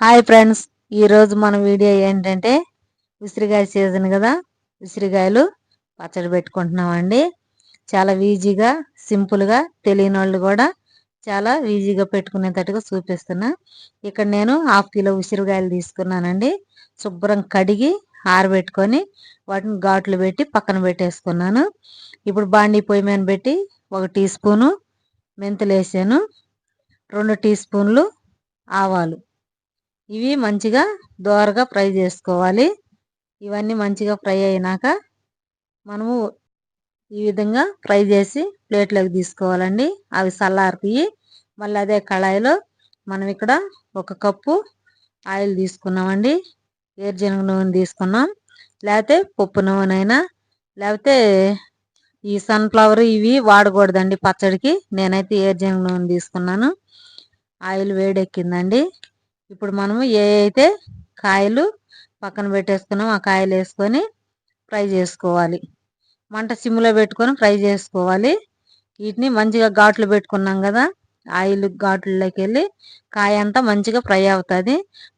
Hi friends ఈరోజు మన video ఏంటంటే ఉసిరికాయ సీజన్ కదా. ఉసిరికాయలు పచ్చడి పెట్టుకుంటున్నామండి. చాలా ఈజీగా సింపుల్గా తెలియని వాళ్ళు కూడా చాలా ఈజీగా పెట్టుకునేటట్టుగా చూపిస్తున్నా. ఇక్కడ నేను హాఫ్ కిలో ఉసిరికాయలు తీసుకున్నానండి. శుభ్రం కడిగి ఆరబెట్టుకొని వాటిని ఘాట్లు పెట్టి పక్కన పెట్టేసుకున్నాను. ఇప్పుడు బాండీ పొయ్యి మీద పెట్టి ఒక టీ స్పూను మెంతులు వేసాను రెండు టీ స్పూన్లు ఆవాలు. ఇవి మంచిగా దోరగా ఫ్రై చేసుకోవాలి. ఇవన్నీ మంచిగా ఫ్రై అయినాక మనము ఈ విధంగా ఫ్రై చేసి ప్లేట్లోకి తీసుకోవాలండి. అవి చల్లారిపోయి మళ్ళీ అదే కళాయిలో మనం ఇక్కడ ఒక కప్పు ఆయిల్ తీసుకున్నామండి. ఏర్జనగ నూనె తీసుకున్నాం. లేకపోతే పప్పు నూనె అయినా లేకపోతే ఈ సన్ఫ్లవర్ ఇవి వాడకూడదండి పచ్చడికి. నేనైతే ఏర్జనగ నూనె తీసుకున్నాను. ఆయిల్ వేడెక్కిందండి. ఇప్పుడు మనము ఏ అయితే కాయలు పక్కన పెట్టేసుకున్నాం ఆ కాయలు వేసుకొని ఫ్రై చేసుకోవాలి. మంట సిమ్లో పెట్టుకొని ఫ్రై చేసుకోవాలి. వీటిని మంచిగా ఘాట్లు పెట్టుకున్నాం కదా ఆయిల్ ఘాట్లలోకి వెళ్ళి కాయ అంతా మంచిగా ఫ్రై అవుతుంది.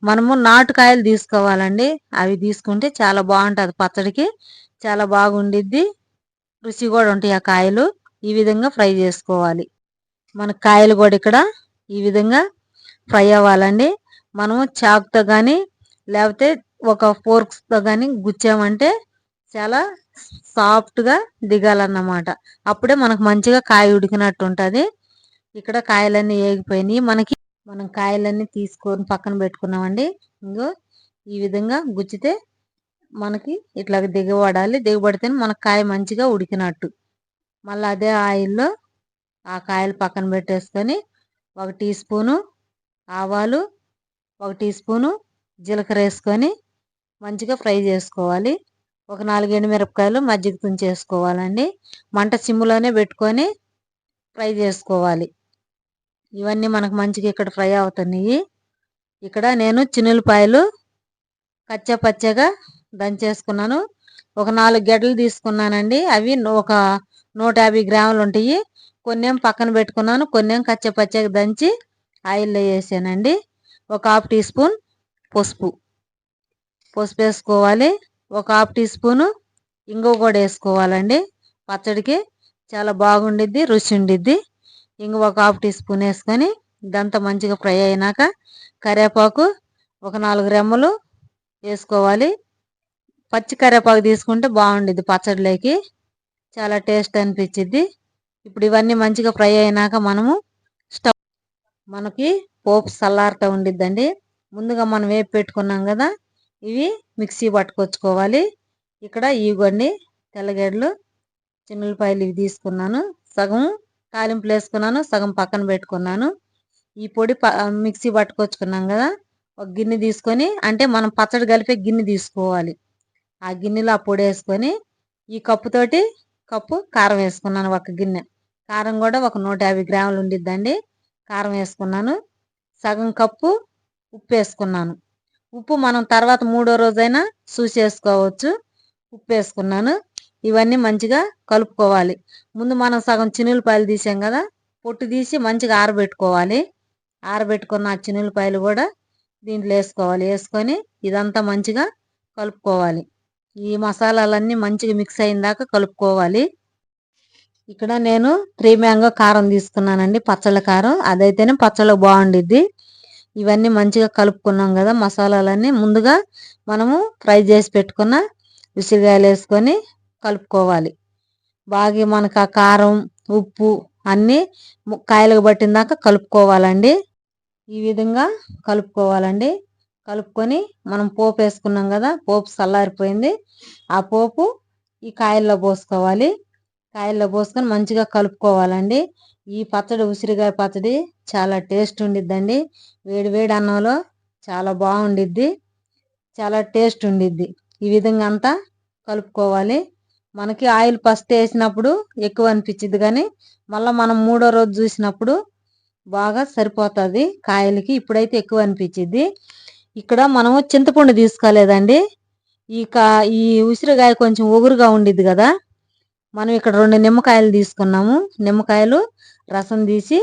మనము నాటు కాయలు తీసుకోవాలండి. అవి తీసుకుంటే చాలా బాగుంటుంది. పచ్చడికి చాలా బాగుండిద్ది. రుచి కూడా ఉంటాయి ఆ కాయలు. ఈ విధంగా ఫ్రై చేసుకోవాలి. మన కాయలు కూడా ఇక్కడ ఈ విధంగా ఫ్రై అవ్వాలండి. మనము చాకుతో కానీ లేకపోతే ఒక ఫోర్క్స్తో కానీ గుచ్చామంటే చాలా సాఫ్ట్గా దిగాలన్నమాట. అప్పుడే మనకు మంచిగా కాయ ఉడికినట్టు ఉంటుంది ఇక్కడ కాయలన్నీ ఏగిపోయినాయి. మనకి మనం కాయలన్నీ తీసుకొని పక్కన పెట్టుకున్నామండి. ఇంకో ఈ విధంగా గుచ్చితే మనకి ఇట్లా దిగబడాలి. దిగబడితే మన కాయ మంచిగా ఉడికినట్టు. మళ్ళీ అదే ఆయిల్లో ఆ కాయలు పక్కన పెట్టేసుకొని ఒక టీ స్పూను ఆవాలు ఒక టీ స్పూను జీలకర్ర వేసుకొని మంచిగా ఫ్రై చేసుకోవాలి. ఒక నాలుగు ఎండుమిరపకాయలు మజ్జిగ తుంచేసుకోవాలండి మంట సిమ్లోనే పెట్టుకొని ఫ్రై చేసుకోవాలి. ఇవన్నీ మనకు మంచిగా ఇక్కడ ఫ్రై అవుతున్నాయి. ఇక్కడ నేను చిన్నులపాయలు కచ్చా పచ్చగా దంచేసుకున్నాను. ఒక నాలుగు గడ్డలు తీసుకున్నానండి. అవి ఒక నూట యాభై గ్రాములు ఉంటాయి. కొన్నేం పక్కన పెట్టుకున్నాను. కొన్నేం కచ్చా పచ్చగా దంచి ఆయిల్లో వేసానండి. ఒక హాఫ్ టీ స్పూన్ పసుపు. పసుపు వేసుకోవాలి. ఒక హాఫ్ టీ స్పూను ఇంగువ కూడా వేసుకోవాలండి. పచ్చడికి చాలా బాగుండిద్ది రుచి ఉండిద్ది ఇంగువ ఒక హాఫ్ టీ స్పూన్ వేసుకొని ఇదంతా మంచిగా ఫ్రై అయినాక కరివేపాకు ఒక నాలుగు రెమ్మలు వేసుకోవాలి. పచ్చి కరివేపాకు తీసుకుంటే బాగుండిద్ది పచ్చడిలోకి. చాలా టేస్ట్ అనిపించిద్ది. ఇప్పుడు ఇవన్నీ మంచిగా ఫ్రై అయినాక మనము స్టవ్ మనకి పోపు సల్లార్ట ఉండిద్దండి. ముందుగా మనం వేపు పెట్టుకున్నాం కదా ఇవి మిక్సీ పట్టుకొచ్చుకోవాలి. ఇక్కడ ఇవ్వండి తెల్లగడ్డలు చిన్నపాయలు ఇవి తీసుకున్నాను. సగం తాలింపులు వేసుకున్నాను సగం పక్కన పెట్టుకున్నాను. ఈ పొడి మిక్సీ పట్టుకొచ్చుకున్నాం కదా ఒక గిన్నె తీసుకొని అంటే మనం పచ్చడి కలిపే గిన్నె తీసుకోవాలి. ఆ గిన్నెలో ఆ పొడి వేసుకొని ఈ కప్పుతోటి కప్పు కారం వేసుకున్నాను ఒక గిన్నె. కారం కూడా ఒక నూట యాభై గ్రాములు ఉండిద్దండి. కారం వేసుకున్నాను. సగం కప్పు ఉప్పు వేసుకున్నాను ఉప్పు మనం తర్వాత మూడో రోజైనా చూసేసుకోవచ్చు. ఉప్పు వేసుకున్నాను ఇవన్నీ మంచిగా కలుపుకోవాలి. ముందు మనం సగం చినులపాయలు తీసాం కదా పొట్టు తీసి మంచిగా ఆరబెట్టుకోవాలి. ఆరబెట్టుకున్న ఆ చినులపాయలు కూడా దీంట్లో వేసుకోవాలి. వేసుకొని ఇదంతా మంచిగా కలుపుకోవాలి. ఈ మసాలాలన్నీ మంచిగా మిక్స్ అయిన దాకా కలుపుకోవాలి. ఇక్కడ నేను త్రీ మ్యాంగో కారం తీసుకున్నానండి పచ్చళ్ళ కారం. అదైతేనే పచ్చళ్ళ బాగుండిద్ది. ఇవన్నీ మంచిగా కలుపుకున్నాం కదా మసాలాలన్నీ. ముందుగా మనము ఫ్రై చేసి పెట్టుకున్న ఉసిరికాయలు వేసుకొని కలుపుకోవాలి. బాగా మనకు ఆ కారం ఉప్పు అన్నీ కాయలకు పట్టిన దాకా కలుపుకోవాలండి. ఈ విధంగా కలుపుకోవాలండి. కలుపుకొని మనం పోపు వేసుకున్నాం కదా పోపు చల్లారిపోయింది. ఆ పోపు ఈ కాయల్లో పోసుకోవాలి. కాయల్లో పోసుకొని మంచిగా కలుపుకోవాలండి. ఈ పచ్చడి ఉసిరికాయ పచ్చడి చాలా టేస్ట్ ఉండిద్దండి. వేడి వేడి అన్నంలో చాలా బాగుండిద్ది. చాలా టేస్ట్ ఉండిద్ది. ఈ విధంగా అంతా కలుపుకోవాలి. మనకి ఆయిల్ ఫస్ట్ వేసినప్పుడు ఎక్కువ అనిపించింది కానీ మళ్ళీ మనం మూడో రోజు చూసినప్పుడు బాగా సరిపోతుంది. కాయలకి ఇప్పుడైతే ఎక్కువ అనిపించింది ఇక్కడ మనము చింతపండు తీసుకోలేదండి. ఈ కా ఈ ఉసిరికాయ కొంచెం ఒగురుగా ఉండిద్ది కదా మనం ఇక్కడ రెండు నిమ్మకాయలు తీసుకున్నాము. నిమ్మకాయలు రసం తీసి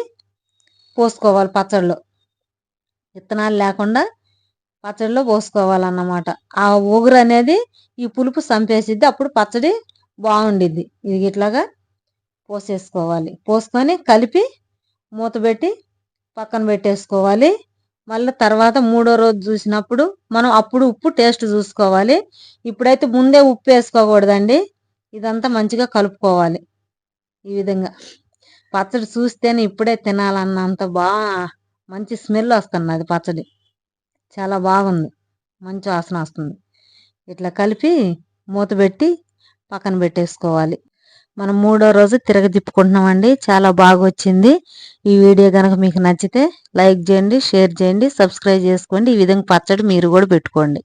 పోసుకోవాలి పచ్చడిలో. విత్తనాలు లేకుండా పచ్చడిలో పోసుకోవాలన్నమాట. ఆ ఊగురు అనేది ఈ పులుపు చంపేసిద్ది అప్పుడు పచ్చడి బాగుండిద్ది. ఇది ఇట్లాగా పోసేసుకోవాలి. పోసుకొని కలిపి మూత పెట్టి పక్కన పెట్టేసుకోవాలి. మళ్ళీ తర్వాత మూడో రోజు చూసినప్పుడు మనం అప్పుడు ఉప్పు టేస్ట్ చూసుకోవాలి. ఇప్పుడైతే ముందే ఉప్పు వేసుకోకూడదండి. ఇదంతా మంచిగా కలుపుకోవాలి. ఈ విధంగా. పచ్చడి చూస్తేనే ఇప్పుడే తినాలన్నంత బాగా మంచి స్మెల్ వస్తున్నది పచ్చడి. చాలా బాగుంది. మంచి వాసన వస్తుంది. ఇట్లా కలిపి మూత పెట్టి పక్కన పెట్టేసుకోవాలి. మనం మూడో రోజు తిరగదిప్పుకుంటున్నామండి చాలా బాగా వచ్చింది ఈ వీడియో కనుక మీకు నచ్చితే లైక్ చేయండి షేర్ చేయండి సబ్స్క్రైబ్ చేసుకోండి. ఈ విధంగా పచ్చడి మీరు కూడా పెట్టుకోండి.